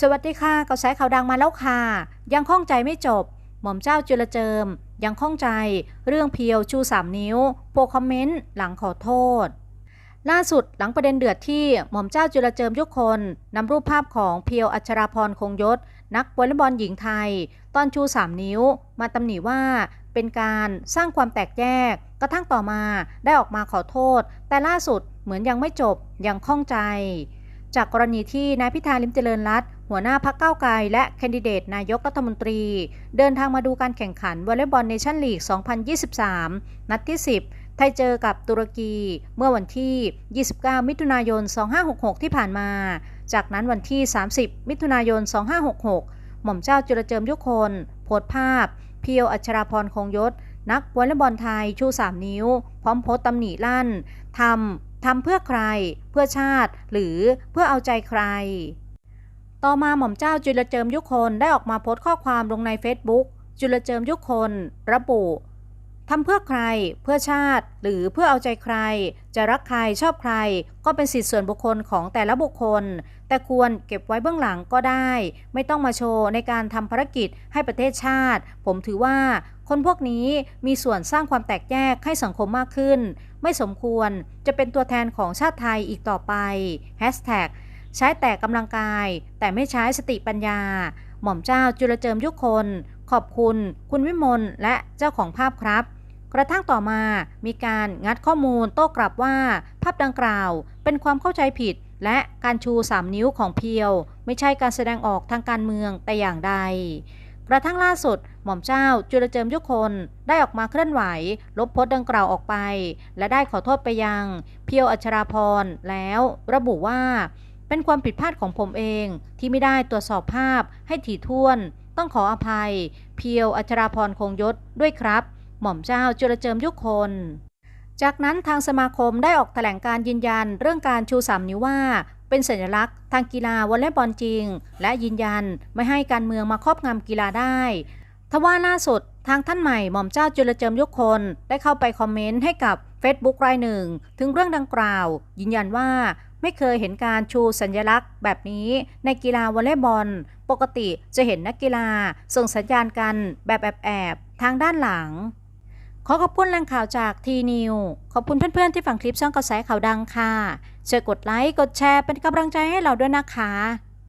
สวัสดีค่ะกระแสข่าวดังมาแล้วค่ะ ยังข้องใจไม่จบ หม่อมเจ้าจุลเจิม ยังข้องใจ เรื่องเพียวชู3นิ้วโพคอมเมนต์หลังขอโทษ ล่าสุดหลังประเด็นเดือดที่หม่อมเจ้าจุลเจิมยุคคนนำรูปภาพของเพียวอัชราพรคงยศ นักวอลเลย์บอลหญิงไทย ตอนชู3นิ้ว มาตำหนิว่าเป็นการสร้างความแตกแยก กระทั่งต่อมาได้ออกมาขอโทษ แต่ล่าสุดเหมือนยังไม่จบยังข้องใจจากกรณีที่นายพิธาลิมเจริญรัต หัวหน้าพักเก้าไกลและแคนดิเดตนายกรัฐมนตรี เดินทางมาดูการแข่งขันวอลเลย์บอลเนชั่นลีก 2023 นัดที่ 10 ไทยเจอกับตุรกี เมื่อวันที่ 29 มิถุนายน 2566 ที่ผ่านมา จากนั้นวันที่ 30 มิถุนายน 2566 หม่อมเจ้าจุลเจิมยุคนโพสภาพ เพียวอัชราพรคงยศ นักวอลเลย์บอลไทยชู 3 นิ้ว พร้อมโพสต์ตำหนิลั่นทำทำเพื่อใคร เพื่อชาติ หรือเพื่อเอาใจใคร ต่อมาหม่อมเจ้าจุลเจิมยุคนได้ออกมาโพสต์ข้อความลงใน Facebook จุลเจิมยุคนระบุทำเพื่อใคร เพื่อชาติ หรือเพื่อเอาใจใคร จะรักใครชอบใคร ก็เป็นสิทธิส่วนบุคคลของแต่ละบุคคล แต่ควรเก็บไว้เบื้องหลังก็ได้ ไม่ต้องมาโชว์ในการทำภารกิจให้ประเทศชาติ ผมถือว่า คนพวกนี้มีส่วนสร้างความแตกแยกให้สังคมมากขึ้น ไม่สมควรจะเป็นตัวแทนของชาติไทยอีกต่อไป Hashtag ใช้แต่กำลังกาย แต่ไม่ใช้สติปัญญา หม่อมเจ้าจุลเจิมยุคน ขอบคุณ คุณวิมลและเจ้าของภาพครับ กระทั่งต่อมามีการงัดข้อมูลโต้กลับว่าภาพดังกล่าวเป็นความเข้าใจผิด และการชู 3 นิ้วของเพียว ไม่ใช่การแสดงออกทางการเมืองแต่อย่างใดกระทั่งล่าสุด หม่อมเจ้าจุลเจิมยุคนได้ออกมาเคลื่อนไหว ลบโพสต์ดังกล่าวออกไป และได้ขอโทษไปยัง เพียวอัชราพรแล้วระบุว่า เป็นความผิดพลาดของผมเองที่ไม่ได้ตรวจสอบภาพให้ถี่ถ้วน ต้องขออภัย เพียวอัชราพรคงยศด้วยครับ หม่อมเจ้าจุลเจิมยุคนจากนั้นทางสมาคมได้ออกแถลงการยืนยันเรื่องการชู3นิ้วว่า เป็นสัญลักษณ์ ทางกีฬาวอลเลย์บอลจริง และยืนยันไม่ให้การเมืองมาครอบงำกีฬาได้ ทว่าล่าสุดทางท่านใหม่หม่อมเจ้าจุลเจิมยุคน ได้เข้าไปคอมเมนต์ให้กับ Facebook รายหนึ่ง ถึงเรื่องดังกล่าว ยืนยันว่าไม่เคยเห็นการชูสัญลักษณ์แบบนี้ในกีฬาวอลเลย์บอล ปกติจะเห็นนักกีฬาส่งสัญญาณกันแบบแอบๆทางด้านหลัง ขอขอบคุณแหล่งข่าวจากทีนิวขอบคุณเพื่อนๆที่ฟังคลิปช่องกระแสข่าวดังค่ะช่วยกดไลค์กดแชร์เป็นกำลังใจให้เราด้วยนะคะ